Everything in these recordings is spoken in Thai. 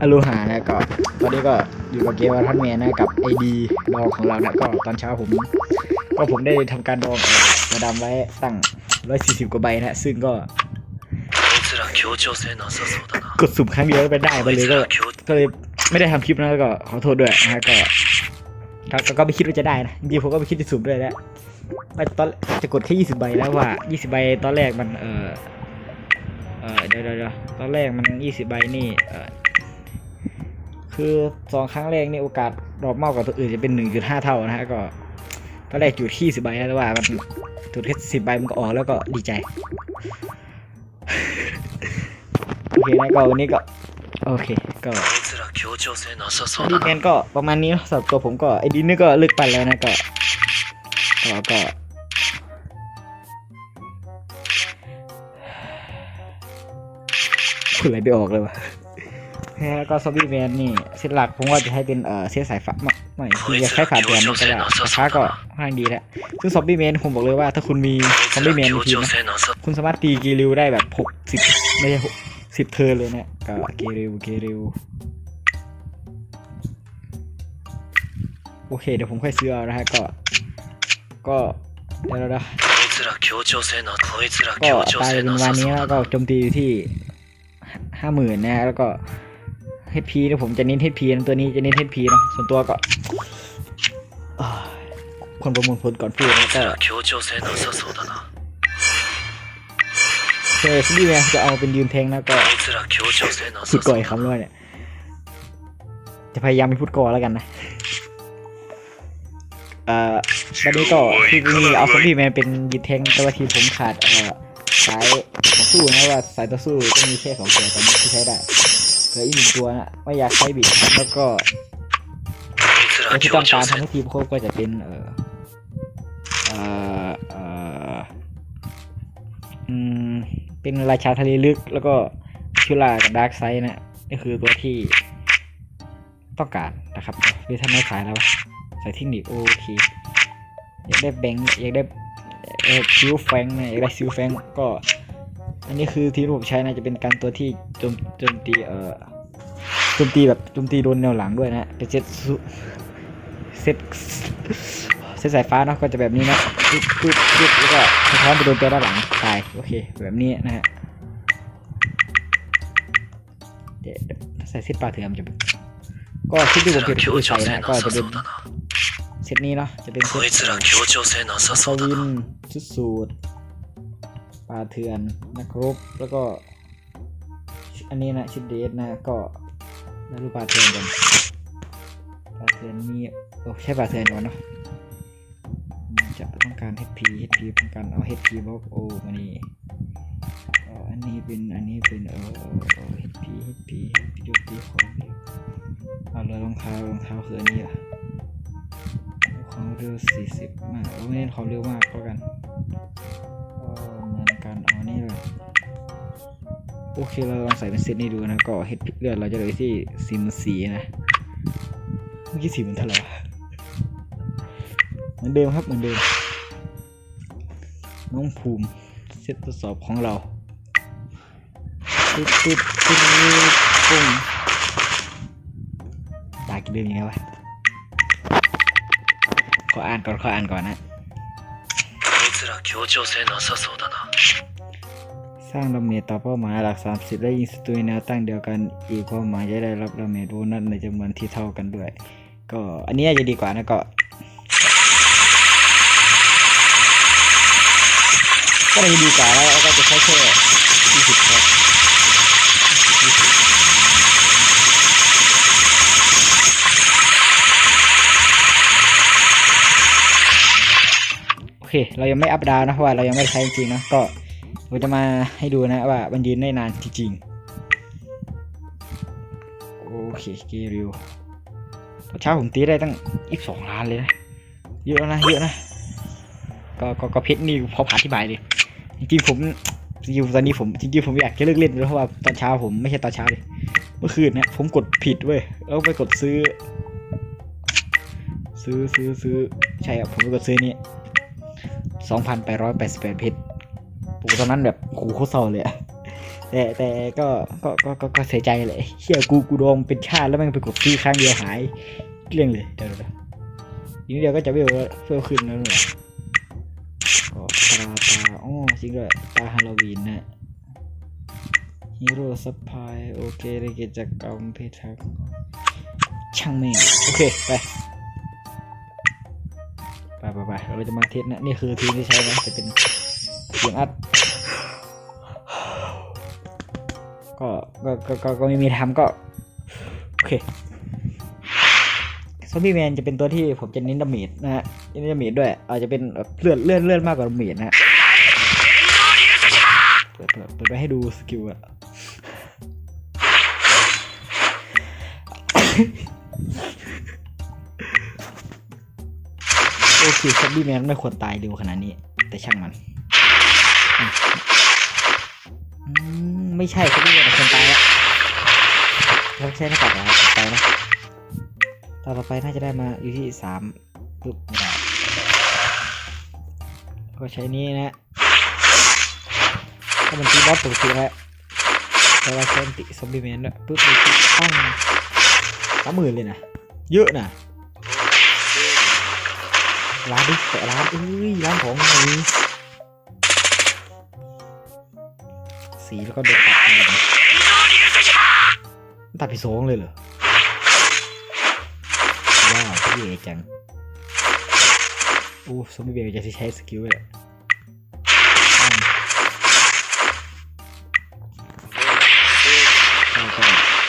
อลูหานะก็ตอนนี้ก็อยู่กับเกมทันแมนนะกับไอดีดองของเรานะก็ตอนเช้าผม ก็ผมได้ทำการดองกระดำไว้ตั้งร้อยสี่สิบกว่าใบนะซึ่งก็กดสุ่มครั้งเดียวไปได้ไปเลยก็ก็เลยไม่ได้ทำคลิปนะก็ขอโทษด้วยนะก็ก็ไม่คิดว่าจะได้นะจริงผมก็ไม่คิดจะสุ่มด้วยแล้วตอนจะกดแค่ยี่สิบใบแล้วว่ายี่สิบใบตอนแรกมันเออ เดี๋ยวเดี๋ยวตอนแรกมันยี่สิบใบนี่คือสองครั้งแรกนี่โอกาสรอบมอกกับตัวอื่นจะเป็นหนึ่งจุดห้าเท่านะฮะก็ตอนแรกจุดที่สิบใบนะแต่ว่ามันจุดแค่สิบใบมันก็ออกแล้วก็ดีใจโอเคนะก็วันนี้ก็โอเคก็ดีแมนก็ประมาณนี้สำหรับตัวผมก็ไอ้ดินนี่ก็ลึกไปแล้วนะก็ก็ก็ อะไรไปออกเลยวะแล้วก็ซอบี้แมนนี่เส้นหลักผมว่าจะให้เป็นเอ่อเส้นสายฟ้าไม่ไม่ที่จะใช้ขาเยแดนก็ได้ฟ้าก็ค่อนข้างดีแล้วซึ่งซอมบี้แมนผมบอกเลยว่าถ้าคุณมีซอมบี้แมนในทีนะคุณสามารถตีกีริวได้แบบหกสิไม่ใช่หกสิบเทิร์นเลยนะก็กีริวกีริวโอเคเดี๋ยวผมค่อยซื้อเอานะฮะก็ ก็เดี๋ยวเราก็ตายเป็นวันนี้แล้วก็จมตีที่ ห้าหมื่นนะแล้วก็เฮดพีนะผมจะนิ้นเฮดพีนะตัวนี้จะนิ้นเฮดพีนะส่วนตัวก็คนประมวลผลก่อนพูดแล้วก็เซสดีเนี่ยจะเอาเป็นยืนแทงแล้วก็สุดก่อยคำด้วยเนี่ย จะพยายามไม่พูดก่อแล้วกันนะเอ่อตอนนี้ก็ทีมนี้เอาสอมบี้แมนเป็นยืนแทงแต่ว่าทีผมขาดเอ่อ สายต่อสู้นะว่าสายต่อสู้ก็มีแค่สองตัวตอนนี้ที่ใช้ได้เหลืออีกหนึ่งตัวนะไม่อยากใช้บิดแล้วก็ไอที่ต้องการทำให้ทีมรคก็จะเป็นเออเออเออเป็นราชาทะเลลึกแล้วก็ชิลากับดาร์กไซน์นะนี่คือตัวที่ต้องการนะครับหรือไม่ขายแล้วใส่เทคนิคโอเคอยากได้แบงค์อยากได้ เออซิวแฟงนะอะไซิวแฟงก็ อันนี้คือทีมผมใช้นะจะเป็นการตัวที่จมจมตีเอ่อจมตีแบบจมตีโดนแนวหลังด้วยนะเป็นเซตเซตเซตสายฟ้าเนาะก็จะแบบนี้นะปุ๊บปุ๊บปุ๊บแล้วก็สะท้อนไปโดนตัวด้านหลังตายโอเคแบบนี้นะฮะใส่เซตปปลาเถื่อนจะก็ซิปที่ผมเก็บคือใส่นะก็จะเป็น เซตนี้เนาะจะเป็นเซตสวินชุดสูตรปลาเถื่อนนะครับแล้วก็ อันนี้นะชุดเดสนะก็แล้วดูปลาเถื่อนกันปลาเถื่อนมีโอ้ใช่ปลาเถื่อนก่อนเนาะจะต้องการ HP HP ต้องการเอา HP บล็อกโอ้มานี่อันนี้เป็นอันนี้เป็นเออเออ HP HP HP ยกตีของเอาเลยรองเท้ารองเท้าคืออันนี้อะ เร็ว40 มากเอาไม่เน้นความเร็วมากก็กันเออเหมือนกันเอาอันนี้เลย โอเคเราลองใส่เป็นเซตนี้ดูนะ ก็เฮดเลือดเราจะเหลือที่สี่หมื่นสี่นะ เมื่อกี้สี่หมื่นเท่าไหร่วะเหมือนเดิมครับเหมือนเดิม น้องภูมิเซตทดสอบของเราตุ๊ดตุ๊ดตุ๊ดปุ้งตากี่เดิมยังไงวะ ขออ่านก่อนขออ่านก่อนนะสร้างระเมจต่อเป้าหมายหลักสามสิบและยิงศัตรูแนวตั้งเดียวกัน อีกเป้าหมายจะได้รับระเมจโบนัสในจำนวนที่เท่ากันด้วย ก็อันนี้จะดีกว่านะก็ก็เลยดีกว่าแล้วก็จะใช้แค่20 เคเรายังไม่อัปดาวนะเพราะว่าเรายังไม่ใช้จริงๆนะก็ผมจะมาให้ดูนะว่ามันยืนได้นานจริงๆโอเคเกริวตอนเช้าผมตีได้ตั้ง22ล้านเลยนะเยอะนะเยอะนะก็ก็ก็เพชรนี่พอผ่านที่บายเลยจริงๆผมจริงตอนนี้ผมจริงๆผมอยากจะเลิกเล่นเลยเพราะว่าตอนเช้าผมไม่ใช่ตอนเช้าเลยเมื่อคืนเนี่ยผมกดผิดเว้ยแล้วไปกดซื้อ ซื้อซื้อซื้อใช่ครับผมไปกดซื้อนี่ สองพันแปดร้อยแปดสิบแปดเพชรผมตอนนั้นแบบโอ้โหโคตรเศร้าเลยอะแต่แต่ก็ก็ก็ก็ก็เสียใจเลยเฮียกูกูโดนเป็นชาติแล้วแม่งไปกดซื้อครั้งเดียวหายเกลี้ยงเลยเดี๋ยวเดี๋ยวอีกนิดเดียวก็จะเวลเวลขึ้นแล้วเนี่ยก็ตาตาอ๋อจริงด้วยตาฮาโลวีนนะฮีโร่สปายโอเคในกิจกรรมพิทักช่างแม่งโอเค ไป ไปไปไปเราจะมาเทสนะ นี่คือทีมที่ใช้นะจะเป็นเสียงอัด ก็ก็ก็ก็ไม่มีทำก็ โอเคซอมบี้แมนจะเป็นตัวที่ผมจะเน้นดาเมจนะฮะเน้นดาเมจด้วย อาจจะเป็นเลื่อดเลื่อดเลื่อดมากกว่าดาเมจนะฮะเปิดเปิดเปิดไว้ให้ดูสกิลอะ อเคซอมบี้แมนไม่ควรตายเร็วขนาดนี้ แต่ช่างมัน ไม่ใช่ซอมบี้แมนควรตายแล้วเราใช้หน้ากากแล้วไปนะต่อไปน่าจะได้มาอยู่ที่สามปึ๊บไม่ได้ก็ใช้นี้นะถ้ามันตีบอสปกติแล้วแต่เราใช้อันติซอมบี้แมนด้วยปึ๊บเลยที่ตั้งสามหมื่นเลยนะ เยอะนะ ร้านดิเปิดร้านเอ้ยร้านของมีสีแล้วก็เดินตัดไปตัดไปสองเลยเหรอว้าวพี่เอจังโอ้ซอมบี้เบลจะใช้สกิลเลย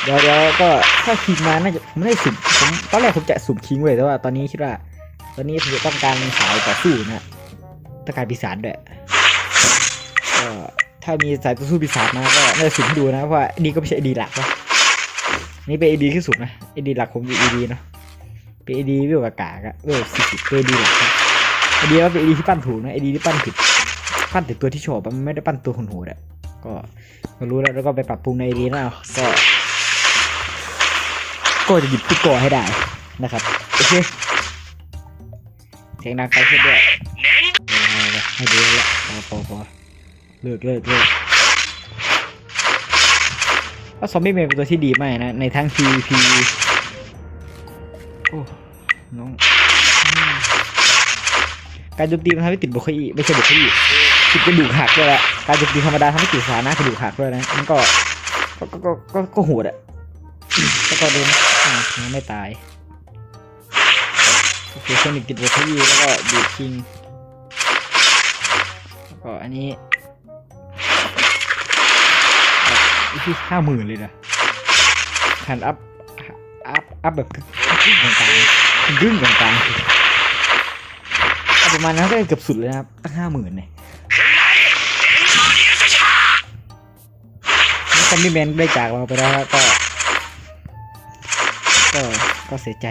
เดี๋ยวเดี๋ยวก็ถ้าคิงมาน่าจะผมไม่ได้สุ่มผมตอนแรกผมจะสุ่มคิงไว้แต่ว่าตอนนี้คิดว่า ตอนนี้ผมจะต้องการสายต่อสู้นะต้องการปีศาจด้วยก็ถ้ามีสายต่อสู้ปีศาจมาก็น่าจะสุ่มให้ดูนะเพราะว่าอันนี้ก็ไม่ใช่ไอดีหลักนะนี่เป็นไอดีที่สุดนะไอดีหลักผมอยู่ไอดีเนาะเป็นไอดีเวลกากากะเวลสิบเป็นไอดีหลักไอดีว่าเป็นไอดีที่ปั้นถูกนะไอดีที่ปั้นผิดปั้นแต่ตัวที่ชอบมันไม่ได้ปั้นตัวโหดๆอะก็ก็รู้แล้วแล้วก็ไปปรับปรุงในไอดีนะก็ก็จะหยิบทุกกให้ได้นะครับโอเค สียงดังไปขึ้นด้วยเอาๆให้ดูแล้วพอพอพอเลิกเลิกเลิกว่าซอมบี้แมนเป็นตัวที่ดีมากนะ ในทั้ง PVP โอ้น้องการโจมตีมันทำให้ติดบุคลีไม่ใช่บุคลีติดกระดูกหักด้วยแหละการโจมตีธรรมดาทำให้ติดสานะกระดูกหักด้วยนะมันก็ก็ก็ก็ก็ก็โหดอะแล้วก็โดนอ่าไม่ตาย โอเคโซนิกติดบทที่แล้วก็ดูดคิงแล้วก็อันนี้แบบที่ห้าหมื่นเลยนะคันอัพอัพอัพแบบกึ่งกลางกลางๆกึ่งกลางกลางๆเอประมาณนั้นก็เกือบสุดเลยนะครับตั้งห้าหมื่นเนี่ยนี่คอมมิแมนได้จากเราไปแล้วก็ ก็ก็เสียใจ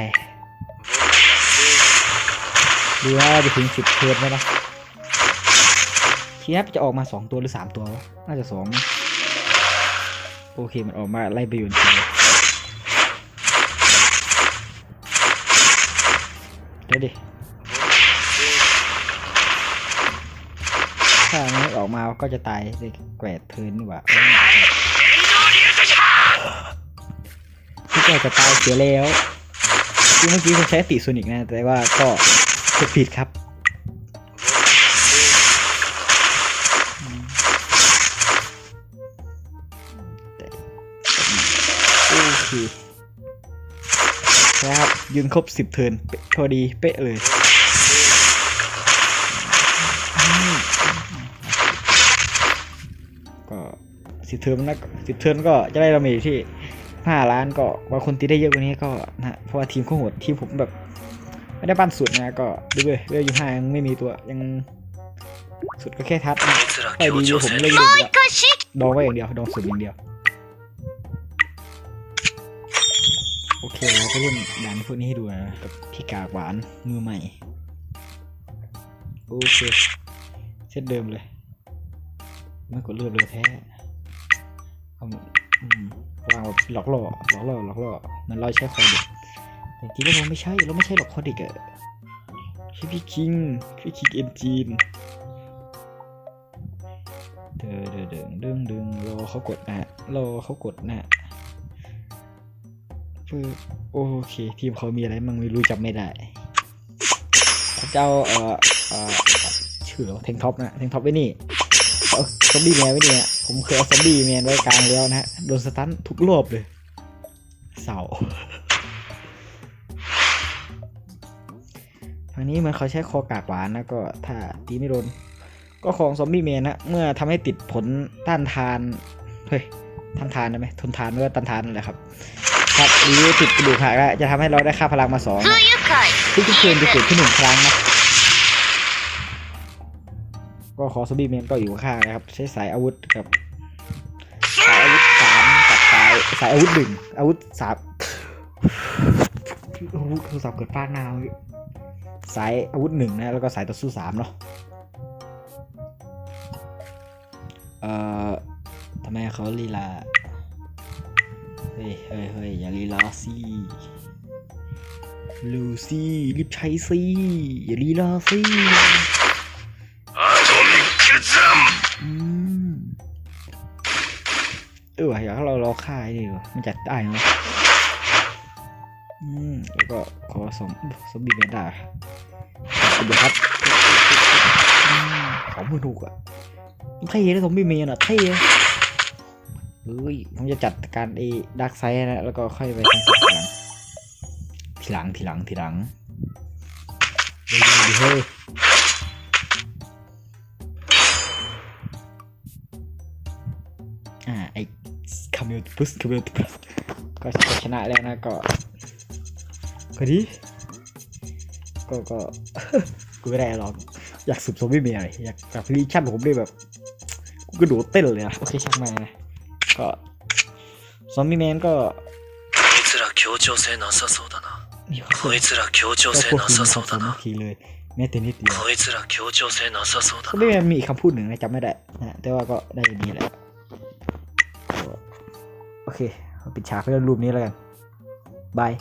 ดูว่าจะถึงสิบเทินไหมนะทีนี้จะออกมาสองตัวหรือสามตัววะน่าจะสองโอเคมันออกมาไล่ไปอยู่จริงเลยเดี๋ยวดิถ้ามันไม่ออกมาก็จะตายในแกวดเทิร์นว่าที่แกจะตายเสียแล้วคือเมื่อกี้ผมใช้ติโซนิกนะ แต่ว่าก็ กดผิดครับโอเคนะครับ ยืนครบสิบเทินพอดีเป๊ะเลยก็สิบเทินนะสิบเทินก็จะได้ดาเมจที่ห้าล้านก็บางคนตีได้เยอะกว่านี้ก็นะเพราะว่าทีมเขาโหดทีมผมแบบ ไม่ได้ปั้นสุดนะก็ดูเลยเลยอยู่ห้ายังไม่มีตัวยังสุดก็แค่ทัดไต่ดีอยู่ผมเล่นเล่ดองไว้อย่างเดียวดองสุดอย่างเดียวโอเคเราก็เล่นดันพวกนี้ให้ดูนะกับพี่กากหวานมือใหม่โอเคเช่นเดิมเลยไม่กดเลือดเลยแท้วางแบบหลอกหลอกหลอกล่อหลอกหล่อมันลรยใช้ความเด็ก แต่จริงๆแล้วเราไม่ใช่เราไม่ใช่หรอกคอเด็กอะใช่พี่คิงพี่คิงเอ็นจีนเดินเดินเดินดึงดึงรอเขากดนะฮะรอเขากดนะฮะโอเค ทีมเขามีอะไรมั่งไม่รู้จำไม่ได้เขาเจ้าเอ่อเอ่อชื่อเทงท็อปนะเทงท็อปไว้นี่เอาซอมบี้แมนไว้นี่ผมเคยเอาซอมบี้แมนไว้กลางแล้วนะฮะโดนสตันทุกรอบเลย นนี้มันเขาใช้คอกากหวานนะก็ถ้าตีไม่โดน ก็ของซอมบี้เมนนะเมื่อทำให้ติดผลต้านทานเฮ้ยทานทานได้ไหมทนทานเมื่อต้านทานอแหละครับครับหรือติดกระดูกหักแล้วจะทำให้เราได้ค่าพลังมาสองทุกทุกเกมจะเกิดขึ้นหนึ่งครั้งนะก็ขอซอมบี้เมนก็อยู่ข้างนะครับ ใช้สายอาวุธกับสายอาวุธสามกับสายสายอาวุธหนึ่งอาวุธสามโอ้โหโทรศัพท์เกิดฟ้าหนาว สายอาวุธหนึ่งนะแล้วก็สายต่อสู้สามเนาะเอ่อทำไมเขาลีลาเฮ้ยเฮ้ยเฮ้ยอย่าลีลาสิลูซี่รีบใช้สิอย่าลีลาสิเอออยากเราเราฆ่าไอ้นี่วมันจัดได้ไหม อืมแล้วก็ขอสมสมบีเมดาขอบคุณครับอืมสองหมื่นหกอะเท่นะสมบีเมนอะเท่นะเฮ้ยผมจะจัดการไอ้ดักไซด์นะ แล้วก็ค่อยไปทางทีหลังทีหลังทีหลังทีหลังเฮ้ยเฮ้ยอ่าไอ้คาเมลพุสคาเมลพุสก็ชนะแล้วนะก็ ก็ดีก็ก็ กูไม่ได้หรอกอยากสืบซอมบี้เมียเลยอยากแบบรีชั่นผมด้วยแบบกูกระโดดเต้นเลยนะโอเคช่างมานะก็ซอมบี้แมนก็ こいつら協調性なさそうだな มีความ こいつら協調 ก็ 性 ควบ な คุม さ ค そう วาม だ สามั な คคีเลยแม้แต่นิดเดียว こいつら協調性なさそうだ ซอม な บี้แมนมีอีกคำพูดหนึ่งนะจำไม่ได้นะแต่ว่าก็ได้อย่างนี้แหละโอเคเอาปิดฉากเรื่องรูปนี้แล้วกันบาย